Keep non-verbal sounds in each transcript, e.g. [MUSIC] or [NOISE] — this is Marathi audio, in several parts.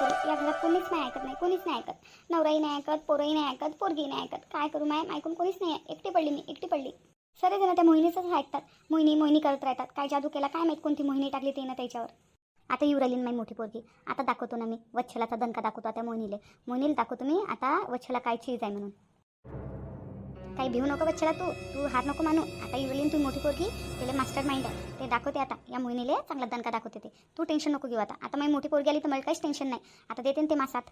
करू? या घरात कोणीच नाही ऐकत नाही कोणीच नाही ऐकत. नवराही नाही ऐकत पोरही नाही ऐकत पोरगी नाही ऐकत. काय करू मॅम ऐकून कोणीच नाही आहे. एकटी पडली मी एकटी पडली. सगळे जण त्या मोहिनीचंच ऐकतात. मोहिनी मोहिनी करत राहतात. काय जादू केला काय माहीत कोणती मोहिनी टाकली ते ना त्याच्यावर. आता येऊ राहिली मोठी पोरगी. आता दाखवतो ना मी. वच्छलाचा दणका दाखवतो त्या मोहिनीले. मोहिनीला दाखवतो मी आता वच्छला काय चीज आहे म्हणून. काही भिवू नको बच्चला तू तू हार नको मानू आता इवलीन तू मोठी पोरगी त्याला मास्टर माइंड आहे ते दाखवते आता या मोहिनीले चांगला दणका दाखवते ते तू टेन्शन नको घेऊ आता आता माझी मोठी पोरगी आली तर मला काहीच टेन्शन नाही आता देते ना ते मासात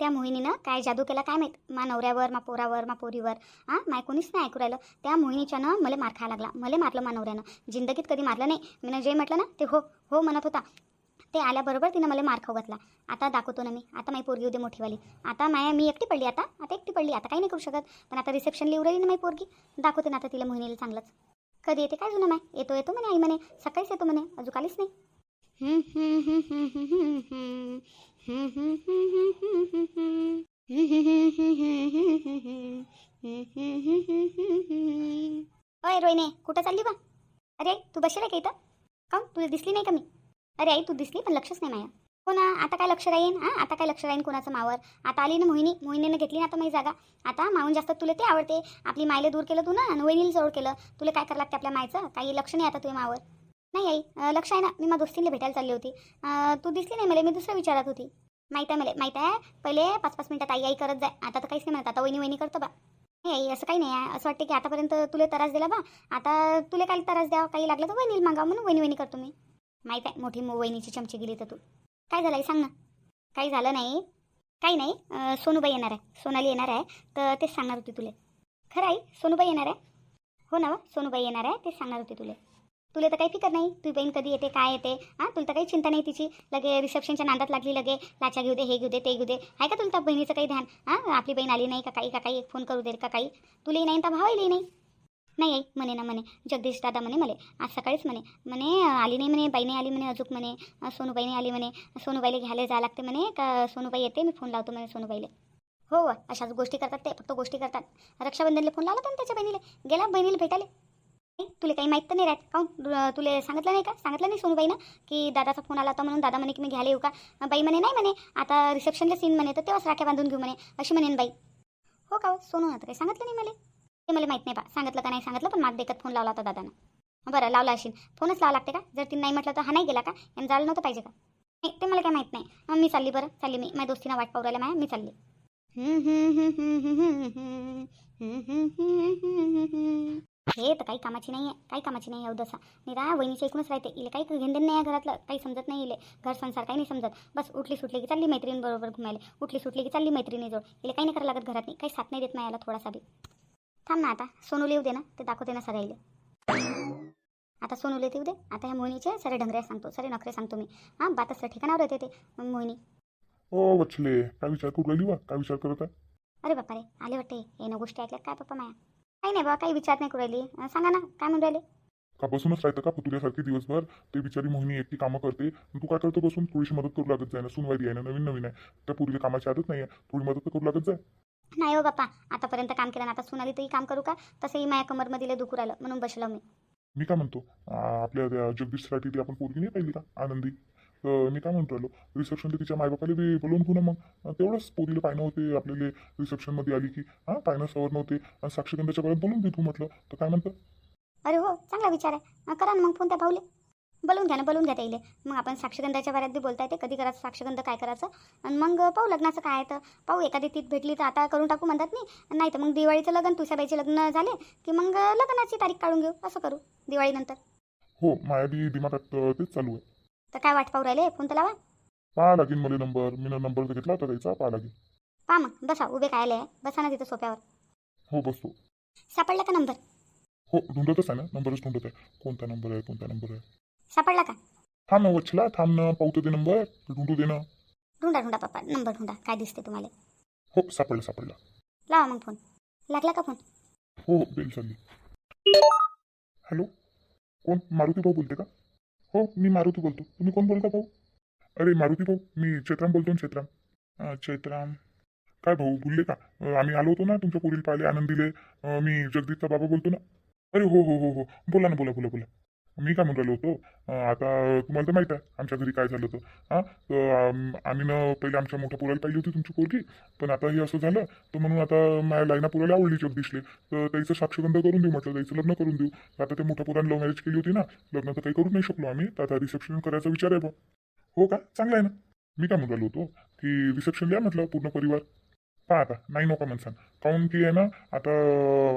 त्या मोहिनीनं काय जादू केला काय माहीत मा नवऱ्यावर मा पोरावर मा पोरीवर हां माय कोणीच नाही ऐकू राहिलं त्या मोहिनीच्यानं मला मार खायला लागला मला मारलं मा नवऱ्यानं जिंदगीत कधी मारलं नाही मी जे म्हटलं ना ते हो हो म्हणत होता ते आल्याबरोबर तिनं मला मार्क खाऊ आता दाखवतो ना मी. आता माझी पोरगी उद्या मोठीवाली. आता माया मी एकटी पडली आता. आता एकटी पडली. आता काही नाही करू शकत. पण आता रिसेप्शनला उरली ना माझी पोरगी. दाखवते ना आता तिला मोहिनीला चांगलंच. कधी येते काय जुना माय? येतो येतो म्हणे आई म्हणे. सकाळीच येतो म्हणे. अजून कालीच नाही. [LAUGHS] अय रोहिणी कुठं चालली बा? अरे तू बसेल आहे का इथं? का तुला दिसली नाही का मी? अरे आई तू दिसली पण लक्षच नाही माया हो ना आता काय लक्ष राहीन? हां आता काय लक्ष राहीन कोणाचं मावर? आता आली ना मोहिनी मोहिनीनं घेतली ना आता माझी जागा. आता माऊन जास्त तुला ते आवडते. आपली मायले दूर केलं तू ना आणि वहिनीला जवळ केलं. तुला काय करावं लागते आपल्या मायचं? काही लक्ष नाही आता तुझ्या मावर. नाही आई लक्ष आहे ना. मी माझ्या दोस्तीला भेटायला चालली होती. तू दिसली नाही मला मी दुसरं विचारत होती. माहीत आहे मला माहीत आहे? पहिले पाच पाच मिनटं आई आई करत जाय. आता तर काहीच नाही म्हणत. आता वहिनी वहिनी करतो बा. नाही आई असं काही नाही आहे. असं वाटतं की आतापर्यंत तुला त्रास दिला बा. आता तुला काही त्रास द्यावा? काही लागलं तर वहिनीला मागावं म्हणून वहिनी वहिनी करतो मी. माहीत आहे मोठी मो वहिनीची चमची गेली तर तू. काय झालं आहे सांग ना. काही झालं नाही. काही नाही सोनूबाई येणार आहे. सोनाली येणार आहे तर तेच सांगणार होती तुले. खरं आई सोनूबाई येणार आहे. हो ना सोनूबाई येणार आहे तेच सांगणार होती तुले. तुला तर काही फिकर नाही तुझी बहीण कधी येते काय येते? हां तुला तर काही चिंता नाही तिची. लगे रिसेप्शनच्या नांदात लागली लगे लाचा घेऊ दे हे घेऊ दे ते घेऊ दे. आहे का तुला त्या बहिणीचं काही ध्यान? हां आपली बहीण आली नाही का काही का काही? एक फोन करू दे का काही? तुलाही नाही तर भावायलाही नाही. नाही आई म्हणे ना म्हणे. जगदीश दादा म्हणे मले. आज सकाळीच म्हणे. म्हणे आली नाही म्हणे बाई नाही आली म्हणे अजूक म्हणे. सोनूबाई सोनूबाईने आली म्हणे. सोनूबाईला घ्यायला जायला लागते म्हणे. का सोनूबाई येते मी फोन लावतो म्हणे सोनूबाईला. हो, हो अशाच गोष्टी करतात ते फक्त गोष्टी करतात. रक्षाबंधनला फोन लावला होता त्याच्या बहिणीला? गेला बहिणीला भेटायला? तुला काही माहीत तर नाही राहत. काऊन तुले तुला सांगितलं नाही का? सांगितलं नाही सोनूबाईनं की दादाचा फोन आला होता म्हणून दादा म्हणे की मी घ्यायला येऊ का? बाई म्हणे नाही म्हणे आता रिसेप्शनला सीन म्हणे तर तेव्हाच राख्या बांधून घेऊ म्हणे. अशी म्हणेन बाई. हो का हो? सोनू आता काही सांगितलं नाही मला. ते मला माहीत नाही बा सांगितलं का नाही सांगितलं पण माग देखत फोन लावला होता दादानं बरं लावला असेल फोनच लावा लागते का जर तिने नाही म्हटलं तर हा नाही गेला का यांना जायला नव्हतं पाहिजे का नाही ते मला काय माहीत नाही मग मी चालली बरं चालली मी माझ्या दोस्तीनं वाट पाहू माया मी चालली हे तर काही कामाची नाही आहे काही कामाची नाही आहे उदसा निरा वहिनीच्या ऐकूनच राहते इले काही घेणदेण नाही आहे घरातलं काही समजत नाही इले घर संसार काही नाही समजत बस उठली सुटली की चालली मैत्रिणीबरोबर घुमायला उठली सुटली की चालली मैत्रिणीजवळ इले काही नाही करायला लागत घरात नाही काही साथ नाही देत नाही याला थोडासा बी थांब ना आता. सोनूला येऊ दे ना. ते दाखवते ना सगळ्याला आता सोनूला येऊ दे. आता ह्या मोहिनीचे सारे ढंगऱ्या सांगतो. सारे नखरे सांगतो मी. हां बातच ठिकाणावर येते ते? मग मोहिनी. ओ वच्छले काय विचार करू राहिली वा काय विचार करत आहे? अरे बापा रे आले वाटते. हे ना गोष्टी ऐकल्यात काय पप्पा माया? काही नाही बा काही विचार नाही करू राहिली. सांगा ना काय म्हणून राहिले? का बसूनच राहतं का तुझ्यासारखी दिवसभर? ते बिचारी मोहिनी एकटी कामं करते. तू काय करतो बसून? थोडीशी मदत करू लागत जाय ना. सुनवाई आहे ना नवीन नवीन आहे. त्या पुरीला कामाची आदत नाही आहे थोडी मदत तर करू लागत जाय. नाही हो बाप्पा आतापर्यंत काम केलं ना आता सुनाली तरी काम करू का? तसंही माझ्या कमरमध्ये लय दुखू राहिलं म्हणून बसलो मी. मी काय म्हणतो? आपल्या त्या जगदीशसाठी ती आपण पोरगी नाही पाहिली का आनंदी? तर मी काय म्हणतो राहिलो? रिसेप्शनला तिच्या मायबापाला बी बोलवून घेऊ ना मग. तेवढंच पोरीला पाहिणं होते आपल्याला रिसेप्शनमध्ये आली की. हां पाहिणं सवर नव्हते. आणि साक्षीगंधाच्या परत बोलून दे तू म्हटलं. तर काय म्हणतं? अरे हो चांगला विचार आहे. करा ना मग फोन त्या भाऊले. बोलून घ्या ना बोलून घ्या त्याईले मग आपण साक्षगंधाच्या बाऱ्यात बी बोलता येते कधी करायचं साक्षगंध काय करायचं? आणि मग पाहू लग्नाचं काय आहे तर. पाहू एखादी तीत भेटली तर आता करून टाकू म्हणतात नाही. नाही तर मग दिवाळीचं लग्न तुळसाबाईचे लग्न झाले की मग लग्नाची तारीख काढून घेऊ. असं करू दिवाळीनंतर हो बी दिमागात अं, तेच चालू आहे. तर काय वाट पाहू राहिले? फोन तर लावा. पाहा लागेल मला नंबर. मी नंबर घेतला होता त्याचा पाहा लागेल पहा मग बसा उभे काय आले बसा ना तिथं सोप्यावर हो बसतो. सापडला का नंबर? हो ढूंढतच आहे ना? नंबरच ढूंढत आहे. कोणता नंबर आहे कोणता नंबर आहे? सापडला का? थांब ना वचला थांब ना तर दे नंबर ढूंढू दे ना. ढुंडा ढुंडा पप्पा नंबर ढुंडा काय दिसते तुम्हाला? हो सापडला सापडला. लावा मग फोन लागला का फोन हो हो बेल चालली. हॅलो कोण? मारुती भाऊ बोलते का? हो मी मारुती बोलतो. तुम्ही कोण बोलता भाऊ? अरे मारुती भाऊ मी चैत्राम बोलतो ना चैत्राम. अं, चैत्राम. काय भाऊ बोलले का? अं, आम्ही आलो होतो ना तुमच्या पुढील पाहिले आनंदीले. अं, मी जगदीशचा बाबा बोलतो ना. अरे हो हो हो हो. बोला ना बोला बोला बोला. मी काय म्हणून राहिलो होतो आता तुम्हाला तर माहीत आहे आमच्या घरी काय झालं होतं. हां तर आम्ही ना पहिले आमच्या मोठ्या पोराला पाहिली होती तुमची पोरगी पण आता हे असं झालं तर म्हणून आता माझ्या लाईना पुराला आवडली जग दिसले. तर त्याचं साक्षगंध करून देऊ म्हटलं त्याचं लग्न करून देऊ. आता ते मोठ्या पुराने लव्ह मॅरेज केली होती ना लग्न तर काही करू नाही शकलो आम्ही तर आता रिसेप्शन करायचा विचार आहे बा हो का? चांगलं आहे ना. मी काय म्हणून राहिलो होतो की रिसेप्शन द्या म्हटलं पूर्ण परिवार. पहा आता नाही नका म्हणसान काऊन की आहे ना आता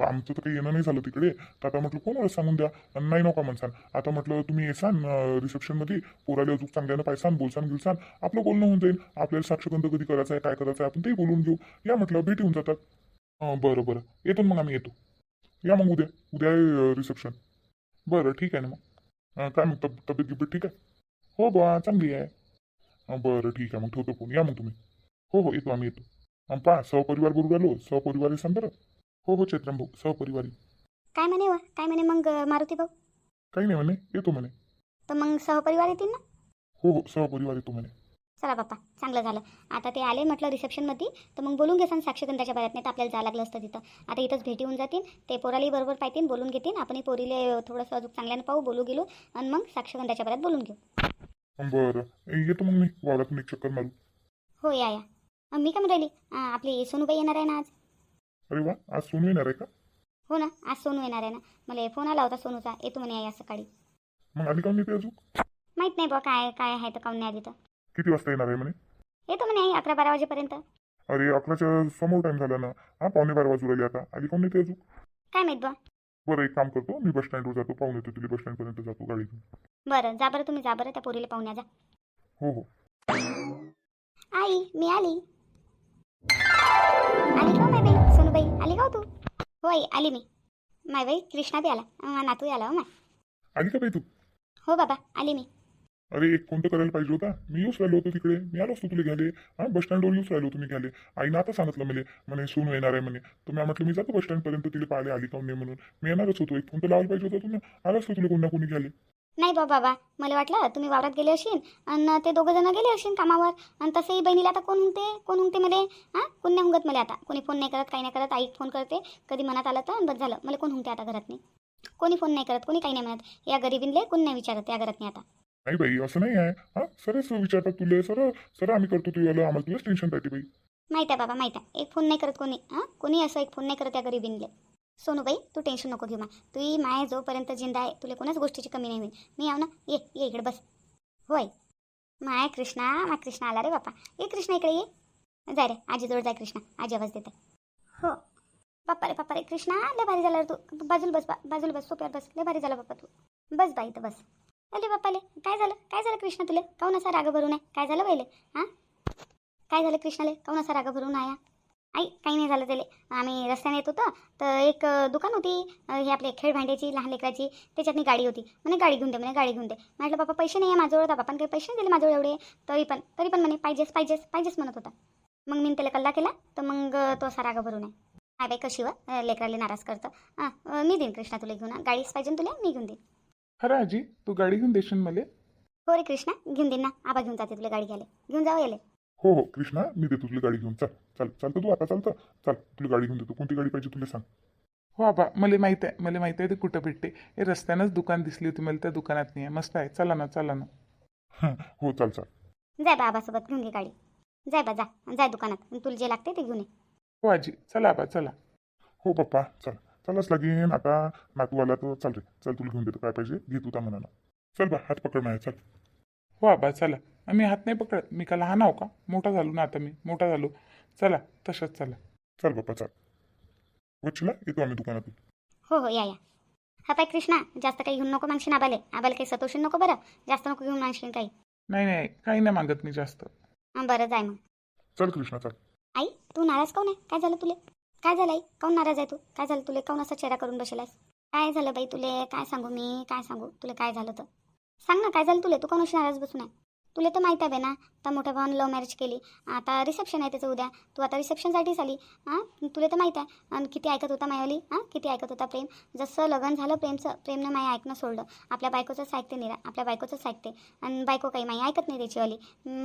आमचं तर काही येणं नाही झालं तिकडे. तर आता म्हटलं कोणाला सांगून द्या? आणि नाही नका म्हणसान आता म्हटलं तुम्ही येसान रिसेप्शनमध्ये पोराला अजून चांगल्यानं पायसान बोलसान गिलसान. आपलं बोलणं होऊन जाईल आपल्याला साक्षगंध कधी करायचं आहे काय करायचं आहे आपण तेही बोलून घेऊ. या म्हटलं भेटी होऊन जातात. बरं बरं. येतो मग आम्ही येतो. या मग उद्या. उद्या रिसेप्शन बरं ठीक आहे ना मग. काय मग तब तब्येत गिब्येत ठीक आहे? हो बा चांगली आहे. बरं ठीक आहे. मग ठेवतो फोन. या मग तुम्ही. हो हो येतो आम्ही येतो. अं, पहा सहपरिवार बरोबर आलो सहपरिवार बरं हो हो चैत्रम भाऊ सहपरिवारी काय म्हणे वा? काय म्हणे मग मारुती भाऊ? काही नाही म्हणे येतो म्हणे. तर मग सहपरिवार येतील ना? हो हो सहपरिवार येतो म्हणे. चला बाप्पा चांगलं झालं. आता ते आले म्हटलं रिसेप्शनमध्ये तर मग बोलून घेसान साक्षगंधाच्या बाहेर नाही तर आपल्याला जायला लागलं असतं तिथं. आता इथंच भेटी होऊन जातील ते पोरालाही बरोबर पाहतील बोलून घेतील. आपण पोरीले थोडंसं अजून चांगल्यानं पाहू बोलू गेलो आणि मग साक्षगंधाच्या बाहेर बोलून घेऊ. बरं. येतो मग मी वावरातून एक चक्कर मारू. हो या या. मी काय म्हणून राहिली? आपली सोनूबाई येणार आहे ना आज? अरे वा आज सोनू येणार आहे का? हो ना आज सोनू येणार आहे ना. मला फोन आला होता सोनूचा. येतो म्हणे या सकाळी. मग आली काऊन येते अजून? माहीत नाही बा काय काय आहे तर काऊन नाही आली तर. किती वाजता येणार आहे म्हणे? येतो म्हणे आई अकरा बारा वाजेपर्यंत. अरे अकराच्या समोर टाइम झाला ना. हा पावणे बारा वाजू राहिले आता. आली काऊन येते अजून? काय माहीत बा? बरं एक काम करतो. मी बस स्टँडवर जातो. पाहून येतो तुला बस स्टँडपर्यंत जातो गाडीतून बरं जा बरं तुम्ही जा बरं त्या पोरीला पाहून या जा. हो हो. आई मी आली. आली का हो माय बाई? सोनूबाई आली का हो तू? हो आई आली मी. माय बाई कृष्णा बी आला. नातू आला हो माय. आली का बाई तू? हो बाबा आली मी. अरे एक कोणतं करायला पाहिजे होता? मी येऊच राहिलो होतो तिकडे. मी आलो असतो तुला घ्याले हा बस स्टँडवर येऊच राहिलो तुम्ही घ्याले आईनं आता सांगितलं मला. म्हणे सून येणार आहे म्हणे. तर मी म्हटलं मी जातो बस स्टँडपर्यंत तिला पाहिले आली काऊन नाही म्हणून. मी येणारच होतो. एक फोन तर लावायला पाहिजे होता तुम्ही आला असतो तुला कोण कोणी घ्याले नाही बा बाबा मला वाटलं तुम्ही वावरात गेले असेल आणि ते दोघं जण गेले असेल कामावर. आणि तसंही बहिणीला आता कोण हुंगते? कोण हुंगते मला? हां कोण नाही हुंगत मला आता. कोणी फोन नाही करत काही नाही करत आई फोन करते. कधी मनात आलं तर बस झालं. मला कोण हुंगते आता घरात नाही कोणी फोन नाही करत कोणी काही नाही म्हणत. या गरीबीनले कोण नाही विचारत या घरात नाही आता. नाही बाई असं नाही आहे. हा? सरच विचारतात तुले. सर सर आम्ही करतो तुला. आम्हाला तुलाच टेन्शन राहते बाई. माहीत आहे बाबा माहीत आहे. एक फोन नाही करत कोणी. हां कोणी असं एक फोन नाही करत या गरीबीनले सोनूबाई तू टेन्शन नको घेऊ मा तू माय जोपर्यंत जिंदा आहे तुला कोणाच गोष्टीची कमी नाही होईल. मी आव ना ये ये इकडे बस. होय. माय कृष्णा माय कृष्णा आला रे बापा ये कृष्णा इकडे ये. जा रे आजीजवळ जाय कृष्णा. आजी आवाज देते. हो. बाप्पा रे बाप्पा रे कृष्णा लय भारी झाला रे तू. बाजूला बस बा बाजूला बस सोप्यावर बस. लय भारी झाला बाप्पा तू. बस बाई तर बस. अरे बाप्पाले काय झालं? काय झालं कृष्णा तुले? काऊन असा राग भरून आहे काय झालं पहिले हां काय झालं कृष्णाले? काऊन असा राग भरून आया आई काही नाही झालं त्याले. आम्ही रस्त्याने येत होतो तर एक दुकान होती हे आपले खेळ भांड्याची लहान लेकराची त्याच्यातनी गाडी होती. म्हणे गाडी घेऊन दे म्हणे गाडी घेऊन दे. म्हटलं बाबा पैसे नाही आहे माझ्याजवळ तर बापान काही पैसे नाही दिले माझ्याजवळ एवढे. तरी पण तरी पण म्हणे पाहिजेच पाहिजेच पाहिजेच म्हणत होता. मग मी त्याला कल्ला केला तर मग तो असा राग भरून आहे काय बाई कशी व? लेकराला नाराज करतं. हां मी देईन कृष्णा तुला घेऊन. गाडीच पाहिजे तुला मी घेऊन देईन. खरं आजी तू गाडी घेऊन देशील मला? हो रे कृष्णा घेऊन देईन ना. आबा घेऊन जाते तुला गाडी घ्यायला. घेऊन जावं याले. हो हो. कृष्णा मी देतो तुला गाडी घेऊन. चल चल चालतं तू आता चालतं चल तुला गाडी घेऊन देतो. कोणती गाडी पाहिजे तुला सांग. हो आबा मला माहीत आहे मला माहीत आहे ते कुठं भेटते. हे रस्त्यानंच दुकान दिसली होती मला त्या दुकानात नाही आहे. मस्त आहे. चला ना चला ना. हो चाल चाल. जाय बा आबासोबत घेऊन घे गाडी. जाय बा जा. जाय दुकानात. आणि तुला जे लागते ते घेऊन ये. हो आजी. चला आबा चला. हो पप्पा. चल. चलच लागेन. आता नातू आला तर चल रे. चल तुला घेऊन देतो. काय पाहिजे? घे तू त्या मनानं. चल बा हात पकड माझ्या. चल. हो आबा चला. आम्ही हात नाही पकडत. मी का लहान आहो का? मोठा झालो ना आता मी. मोठा झालो. चला तसंच चला. चल बाप्पा चल. वच्छला येतो आम्ही दुकानातून. हो हो या या. हा पाय कृष्णा जास्त काही घेऊन नको मागशील आबाले आबाला काही सतोशील नको बरं? जास्त नको घेऊन मागशील काही? नाही नाही काही नाही मागत मी जास्त. हां बरं जाय मग. चल कृष्णा चल. आई तू नाराज काऊन आहे? काय झालं तुले? काय झालं आई? काऊन नाराज आहे तू? काय झालं तुले? काऊन असा चेहरा करून बसलास काय झालं बाई तुले? काय सांगू मी? काय सांगू? तुला काय झालं तर? सांग ना काय झालं तुले? तू कोण नाराज बसून? आहे तुला तर माहीत आहे बे ना आता मोठ्या भावानं लव्ह मॅरेज केली. आता रिसेप्शन आहे त्याचं उद्या. तू आता रिसेप्शनसाठीच आली. हां? तुला तर माहीत आहे. आणि किती ऐकत होता मायावली? हां? किती ऐकत होता प्रेम? जसं लग्न झालं प्रेमचं प्रेमनं माया ऐकणं सोडलं. आपल्या बायकोचंच ऐकते निरा आपल्या बायकोचंच ऐकते आणि बायको काही माई ऐकत नाही त्याचीवाली.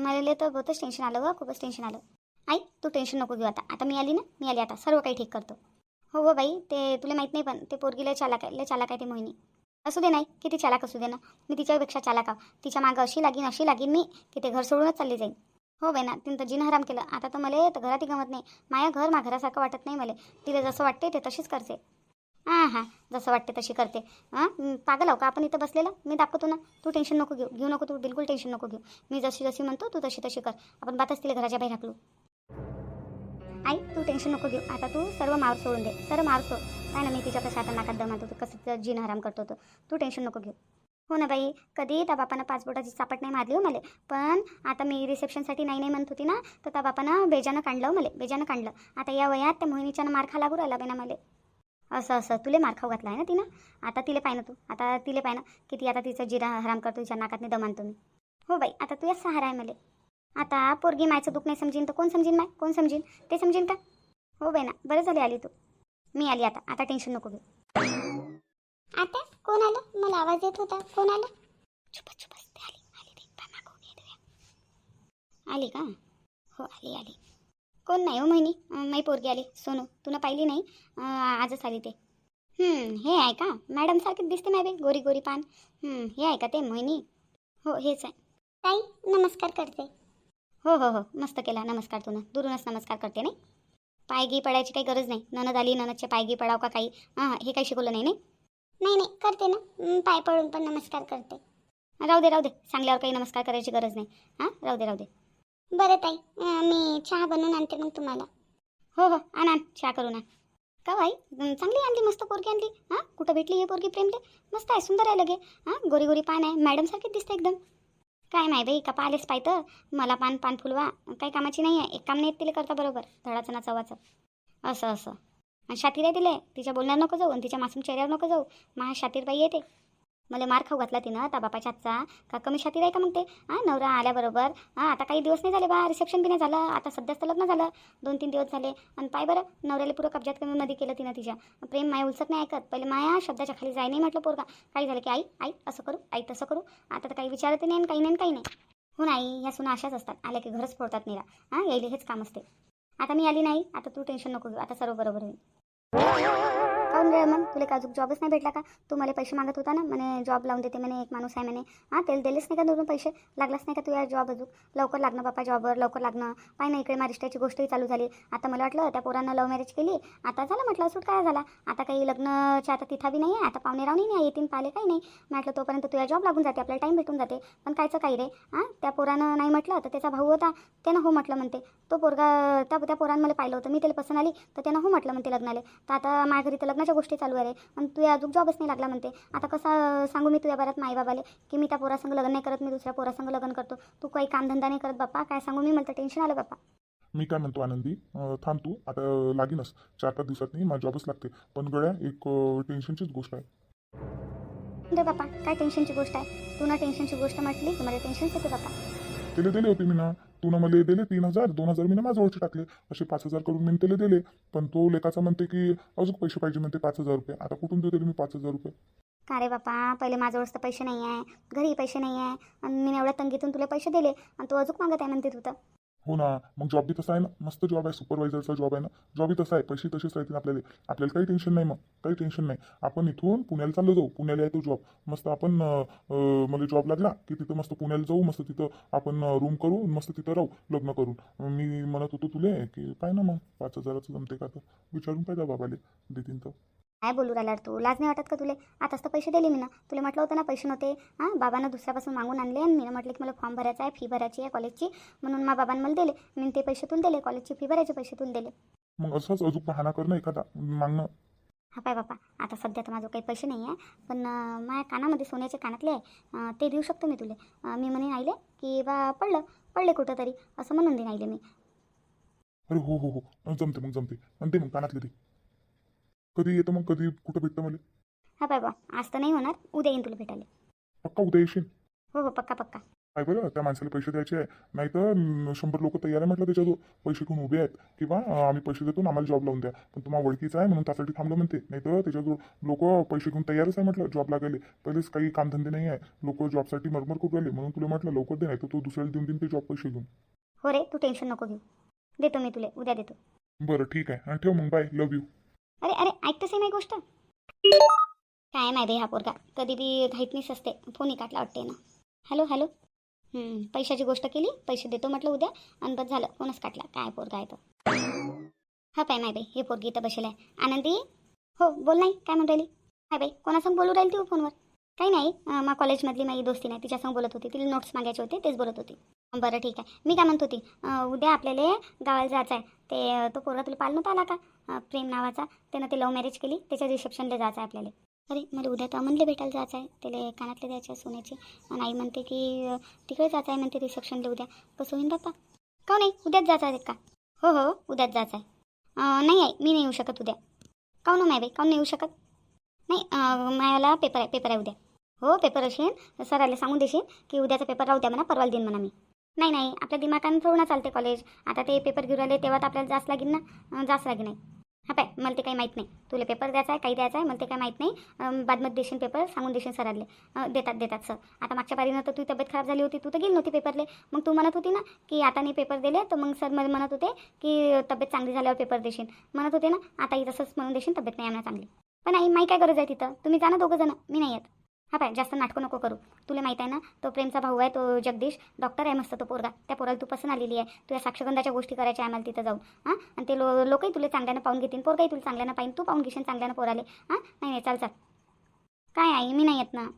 मला तर बहुतच टेन्शन आलं ग खूपच टेन्शन आलं. आई तू टेन्शन नको घेऊ आता. आता मी आली ना मी आली आता. सर्व काही ठीक करतो. हो हो बाई ते तुला माहीत नाही पण ते पोरगीला चालाक आहे लय चालाक आहे ते मोहिनी. असू दे नाही किती चालाक असू दे ना. मी तिच्यापेक्षा चालाक आहो. तिच्या मागं अशी लागीन अशी लागीन मी की ते घर सोडूनच चालली जाईन. हो बाई ना तिनं तर जिन हराम केलं. आता तर मला तर घरातही गमत नाही. माया घर मा घरासारखं वाटत नाही मला. तिला जसं वाटते ते तशीच करते. हां हां जसं वाटते तशी करते. हां पागल आहो का आपण इथं बसलेलं? मी दाखवतो ना. तू टेन्शन नको घेऊ. घेऊ नको तू बिलकुल टेन्शन नको घेऊ. मी जशी जशी म्हणतो तू तशी तशी कर. आपण बातच तिला घराच्या बाहेर हाकलू. आई तू टेन्शन नको घेऊ. आता तू सर्व मार सोडून दे. सर्व मार सोड. काय ना मी तिच्या कशा आता नाकात दमात होतो कसं तिचं जीन हराम करतो होतो तू टेन्शन नको घेऊ. हो ना बाई कधी त्या बापानं पासपोर्टाची चापट नाही मारली हो मला. पण आता मी रिसेप्शनसाठी नाही नाही म्हणत होती ना तर त्या बापानं बेजानं काढलं हो मला. बेजानं काढलं आता या वयात त्या मोहिनीच्यानं मार खा लागू राहिला बाई ना मला. असं असं. तुले मार खाऊ घातला आहे ना तिनं? आता तिले पाय ना तू. आता तिले पाय ना किती आता तिचं जिरा हराम करतो तिच्या नाकातने दमान तुम्ही मी. हो बाई आता तू या सहारा आहे मला. आता पोरगी मायचं दुःख नाही समजीन तर कोण समजीन माय? कोण समजीन? ते समजीन का? हो बाई ना बरं झाली आली तू. मी आली आता आता टेन्शन नको घेऊ. आता? कोण आलं? मला आवाज येत होता. कोण आलं? चुप चुप आली. आली का? हो आली आली. कोण नाही हो मोहिनी? अं, माई पोरगी आली. सोनू तुला पाहिली नाही? आजच आली ते. हं, हे आहे का? मॅडम सारखीच दिसते बाई गोरी गोरी पान. हं, हे आहे का ते मोहिनी? हो हेच आहे. ताई नमस्कार करते. हो हो हो. मस्त केला. नमस्कार तुला दुरूनच नमस्कार करते नाही? पायगी पडायची काही गरज नाही. ननद आली ननदचे पायगी पडाव का काही? हां हे. काही शिकवलं नाही नाही? नाही नाही. करते ना. पाय पडून पण नमस्कार करते. राहू दे राहू दे. सांगल्यावर काही नमस्कार करायची गरज नाही. हां राहू दे राहू दे. बरं ताई. मी चहा बनवून आणते मग तुम्हाला. हो हो. आण आण. चहा करून आण. का बाई? चांगली आणली मस्त पोरगी आणली. हां कुठं भेटली ही पोरगी प्रेमले? मस्त आहे सुंदर आहे लगे. हां गोरी गोरी पान आहे. मॅडमसारखीच दिसते एकदम. काय माय बाई का पालेच पाहतं. मला पान पान फुलवा. काही कामाची नाही आहे एक काम नाही येत तिला करता बरोबर. धडाचं ना चवाचं असं असं. आणि शातीर आहे तिले तिच्या बोलण्यावर नको जाऊ आणि तिच्या मासूम चेहऱ्यावर नको जाऊ. मा शातीर बाई येते. मला मार खाऊ घातला तिनं त्या बापाच्या हातचा. का कमी छाती आहे का मग ते? हां नवरा आल्याबरोबर. हां आता काही दिवस नाही झाले बा रिसेप्शन बी नाही झालं. आता सध्याच तर लग्न झालं. दोन तीन दिवस झाले. आणि पाय बरं नवऱ्याला पुरं कब्जात कमीमध्ये केलं तिनं तिच्या. प्रेम माया उलसत नाही ऐकत. पहिले माया शब्दाच्या खाली जाय नाही म्हटलं पोरगा. काही झालं की आई आई असं करू आई तसं करू. आता तर काही विचारत नाही आणि काही नाही काही नाही. हो नाही या सुना अशाच असतात. आल्या की घरच फोडतात निरा. हां यायले हेच काम असते. आता मी आली नाही. आता तू टेन्शन नको घेऊ. आता सर्व बरोबर होईल. काऊन रे मग. तुला का अजून जॉबच नाही भेटला का? तू मला पैसे मागत होता ना म्हणे जॉब लावून देते म्हणे एक माणूस आहे म्हणे. हां त्याला दिलेच नाही का दोन पैसे? लागलाच नाही का तुझ्या जॉब अजून? लवकर लागणं बापा जॉबवर लवकर लागणं. पाय ना इकडे मारिष्टाची गोष्टही चालू झाली. आता मला वाटलं त्या पोरांना लव्ह मॅरेज केली. आता झालं म्हटलं सूट काय झाला? आता काही लग्नच्या आता तिथं बी नाही आहे आता पाहुणे रावणी नाही येतील पाले काही नाही. म्हटलं तोपर्यंत तुझ्या जॉब लागून जाते आपल्याला टाईम भेटून जाते. पण कायचं काही रे? हां त्या पोरानं नाही म्हटलं तर त्याचा भाऊ होता त्यानं हो म्हटलं म्हणते. तो पोरगा त्या त्या पोरानं मला पाहिलं होतं. मी त्याला पसंत आली तर त्यानं हो म्हटलं म्हणते लग्नाले. तर आता माझ्या घरी तर लग्नाच्या गोष्टी चालू आहे रे. आणि तुझ्या अजून जॉबच नाही लागला म्हणते. आता कसा सांगू मी तुझ्या बऱ्यात माई बाबाले की मी त्या पोरासंग लग्न नाही करत मी दुसऱ्या पोरासंग लग्न करतो. तू काही कामधंदा नाही करत बाप्पा. काय सांगू मी मला टेन्शन आलं बाप्पा. मी काय म्हणतो आनंदी थांब तू. आता लागीनच चार पाच दिवसात नाही माझा जॉबच लागते. पण गड्या एक टेन्शनचीच गोष्ट आहे. रे बाप्पा काय टेन्शनची गोष्ट आहे? तू ना टेन्शनची गोष्ट म्हटली की मला टेन्शनच येते बाप्पा. त्याला दिले होते मी ना तू ना मला दिले तीन हजार दोन हजार मी ना माझ्या ओळखी टाकले. असे पाच हजार करून मी त्याला दिले. पण तो लेखाचा म्हणते की अजून पैसे पाहिजे म्हणते पाच हजार रुपये. आता कुठून देते मी पाच हजार रुपये? का रे बापा? पहिले माझ्यावरच तर पैसे नाही आहे घरी पैसे नाही आहे आणि मी एवढ्या तंगीतून तुला पैसे दिले. आणि तू अजून मागत आहे म्हणते तू तर. हो ना. मग जॉब बी तसा आहे ना. मस्त जॉब आहे. सुपरवायझरचा जॉब आहे ना. जॉबही तसा आहे. पैसे तसेच राहतील आपल्याला. आपल्याला काही टेन्शन नाही मग. काही टेन्शन नाही. आपण इथून पुण्याला चाललो जाऊ. पुण्याला आहे तो जॉब मस्त आपण मला जॉब लागला की तिथं मस्त पुण्याला जाऊ. मस्त तिथं आपण रूम करू मस्त तिथं राहू. लग्न करून. मी म्हणत होतो तुले की काय ना मग. पाच हजाराचं जमते का तर विचारून पाहिजे बाबाले. देतील तर. काय बोलू राहिला तू? लाज नाही वाटत का तुले? आताच तर पैसे दिले मी ना. तुला म्हटलं होतं ना पैसे नव्हते. हां बाबांना दुसऱ्यापासून मागून आणले आणि मी म्हटलं की मला फॉर्म भरायचा आहे फी भरायची आहे कॉलेजची म्हणून मा बाबांनी मला दिले. मी ते पैशातून दिले कॉलेजची फी भरायचे पैशातून दिले. मग असंच अजून बहाणा करणं एखादा मागणं? हा पाय बापा आता सध्या तर माझं काही पैसे नाही आहे पण माझ्या कानामध्ये सोन्याचे कानातले आहे. ते देऊ शकतो मी तुले. मी म्हणेन आईले की बा पडलं पडले कुठं तरी असं म्हणून देईन आईले मी. अरे हो हो हो. जमते मग जमते. आणि ते मग कानातले ते कधी येतं मग? कधी कुठं भेटतं मला? हा पाय बा आज तर नाही होणार उद्या येईन तुला भेटायला. पक्का उद्या येशील? हो हो पक्का पक्का. काय बरं त्या माणसाला पैसे द्यायचे आहे. नाही तर शंभर लोक तयार आहे म्हटलं त्याच्याजवळ. पैसे घेऊन उभे आहेत. किंवा आम्ही पैसे देतो आम्हाला जॉब लावून द्या. पण तुम्हाला ओळखीचा आहे म्हणून त्यासाठी थांबलं म्हणते. नाही तर त्याच्याजवळ लोक पैसे घेऊन तयारच आहे म्हटलं जॉब लागायला. पहिलेच काही कामधंदे नाही आहे. लोक जॉबसाठी मरमर करू राहिले. म्हणून तुला म्हटलं लवकर दे नाही तर तो दुसऱ्याला देऊन देईन ते जॉब पैसे घेऊन. हो रे तू टेन्शन नको घेऊ. देतो मी तुले उद्या देतो. बरं ठीक आहे. आणि ठेव मग बाय लव यू अरे अरे ऐकतंच आहे माझी गोष्ट. काय माहिती हा पोरगा कधी बी घाईतनीच असते फोनही काटला वाटते ना. हॅलो हॅलो पैशाची गोष्ट केली पैसे देतो म्हटलं उद्या आणि बस झालं फोनच काटला. काय पोरगा आहे तो. हा पाय माय बाई हे पोरगी इथं बसेल आहे. आनंदी? हो बोल नाही काय म्हणून राहिली? हाय बाई कोणासंग बोलू राहील तू फोनवर? काही नाही मा कॉलेजमधली माझी दोस्ती नाही तिच्यासंग बोलत होती तिला नोट्स मागायचे होते तेच बोलत होती. बरं ठीक आहे. मी काय म्हणत होती उद्या आपल्याला गावाला जायचं आहे ते तो पोरगा तुला पाल नव्हता आला का प्रेम नावाचा. त्यानं ते लव्ह मॅरेज केली. त्याच्या रिसेप्शनला जायचं आहे आपल्याला. अरे मला उद्या तर अमनले भेटायला जायचं आहे. त्याला कानातले द्यायचे आहे सोन्याचे. आणि आई म्हणते की तिकडे जायचं आहे म्हणते रिसेप्शनला उद्या. कसं होईन बाप्पा का हो नाही? उद्याच जायचं आहे का? हो हो उद्याच जायचं आहे. नाही आहे मी नाही येऊ शकत उद्या. काऊन हो नाही बाई? काऊन हो नाही येऊ शकत? नाही मायाला पेपर आहे पेपर आहे उद्या. हो पेपर असेल. सराला सांगून देशील की उद्याचा पेपर राहू द्या म्हणा परवाला देईन म्हणा मी. नाही नाही आपल्या दिमागानं थोडं ना चालते कॉलेज आता ते पेपर घेऊन राहिले तेव्हा तर आपल्याला जास्त लागेल ना? जास्त लागेल नाही. हा पाय मला ते काही माहीत नाही. तुला पेपर द्यायचा आहे काही द्यायचं आहे मला ते काही माहीत नाही. अं, बादमध्ये देशील पेपर सांगून देशील सरांले देतात देतात सर. आता मागच्या पारीनं तर तुझी तब्येत खराब झाली होती तू तर गेली नव्हती पेपरले मग तू म्हणत होती ना की आता नाही पेपर दिले तर मग सर मला म्हणत होते की तब्येत चांगली झाल्यावर पेपर देशील. म्हणत होते ना आताही तसंच म्हणून देशील तब्येत नाही आम्हाला चांगली. पण आई माही काय गरज आहे तिथं? तुम्ही जा ना दोघं जण मी नाही येत. हा पाय जास्त नाटकं नको करू. तुला माहीत आहे ना तो प्रेमचा भाऊ आहे तो जगदीश. डॉक्टर आहे मस्त तो पोरगा. त्या पोराला तू पसंत आलेली आहे. तुझ्या साक्षगंधाच्या गोष्टी करायच्या आम्हाला तिथं जाऊन. हां? आणि ते लो लोकही तुला चांगल्यानं पाहून घेतील पोरगाही तुला चांगल्यानं पाहिजे तू पाहून घेशील चांगल्यानं पोराले. हां? नाही नाही चाल चाल. काय आई मी नाही येत ना.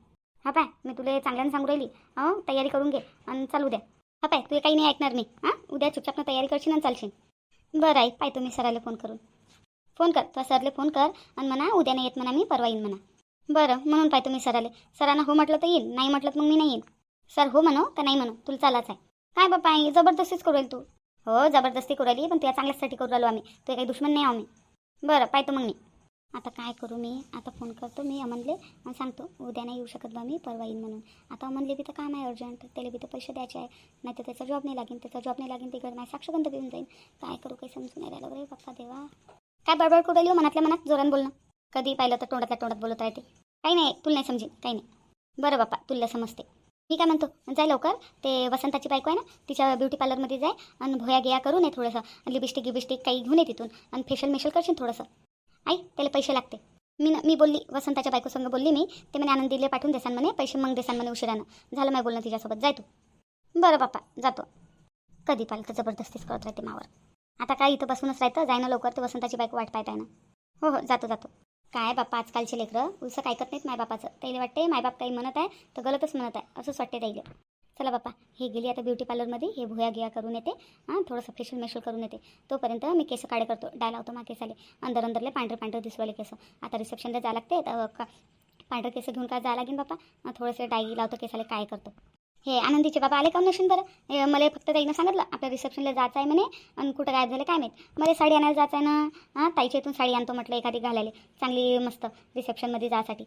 हा पाय मी तुला चांगल्यानं सांगू राहिली. हो तयारी करून घे आणि चालू द्या हा पाय तुला काही नाही ऐकणार मी. हां? उद्या चुपचापनं तयारी करशील आणि चालशील. बरं आई पाय तुम्ही सराला फोन करून. फोन कर तुला सरले फोन कर आणि म्हणा उद्या नाही येत म्हणा मी परवा येईन म्हणा. बरं म्हणून पाय तुम्ही सराले. सरांना हो म्हटलं तर येईल नाही म्हटलं तर मग मी नाही येईन. सर हो म्हणो का नाही म्हणो? तुला चालाच आहे. काय बाप्पा आई जबरदस्तीच करू राहील तू? हो जबरदस्ती करू राहिली पण तुझ्या चांगल्यासाठी करू राहिलो आम्ही. तुझे काही दुश्मन नाही आहो मी. बरं पाहतो मग मी. आता काय करू मी? आता फोन करतो मी अमनले आणि सांगतो उद्या नाही येऊ शकत बा मी परवा येईन म्हणून. आता अमनले बी तर काम आहे अर्जंट त्याला बी तर पैसे द्यायचे आहे. नाही तर त्याचा जॉब नाही लागेल त्याचा जॉब नाही लागेल तिकडे नाही साक्षगंध पिऊन जाईल काय करू काही समजून नाही राहिलं बरे पप्पा देवा. काय बडबड करू राहिली हो मनातल्या मनात? जोरान बोलणं कधी पाहिलं तर तोंडातल्या तोंडात बोलत राहते. काही नाही तुला नाही समजेल काही नाही. बरं बाप्पा तुला समजते. मी काय म्हणतो जाय लवकर ते वसंताची बायको आहे ना तिच्या ब्युटी पार्लरमध्ये जाय आणि भोया गिया करून ये थोडंसं. लिपस्टिक गिबिस्टिक काही घेऊन ये तिथून आणि फेशियल मेशल करशील थोडंसं. आई त्याला पैसे लागते. मी न मी बोलली वसंताच्या बायकोसंग बोलली मी ते म्हणे आनंदीले पाठवून देसान म्हणे पैसे मग देसान म्हणे उशिरानं. झालं नाही बोलणं तिच्यासोबत जाय तू. बरं बाप्पा जातो. कधी पाहिलं तर जबरदस्तीच करत राहते मावर. आता काय इथं बसूनच राहतं जाय ना लवकर ते वसंताची बायको वाट पाहताय ना. हो हो जातो जातो. काय बाप्पा आजकालचे लेकरं? उलसं ऐकत नाहीत मायबापाचं त्याला वाटते मायबाप काही म्हणत आहे तर गलतच म्हणत आहे असंच वाटते त्याला चला बाप्पा हे गेली आता ब्युटी पार्लरमध्ये हे भुया गिया करून येते हां थोडंसं फेशियल मेशल करून येते. तोपर्यंत मी केस काढे करतो डाय लावतो मा केसाले. अंदर अंदरले पांढरे पांढरे दिसवाले केस. आता रिसेप्शनला जायला लागते तर का पांढरे केस घेऊन काय जायला लागेल बाप्पा? थोडंसं थोडेसे डाई लावतो केसाले काय करतो. हे आनंदीचे बाबा आले का हो नसून बरं? हे मला फक्त ताईनं सांगितलं आपल्या रिसेप्शनला जायचं आहे म्हणे आणि कुठं गायब झालं काय माहीत? मला साडी आणायला जायचं आहे ना? हां ताईच्या इथून साडी आणतो म्हटलं एखादी घालायला. चांगली मस्त रिसेप्शनमध्ये जायसाठी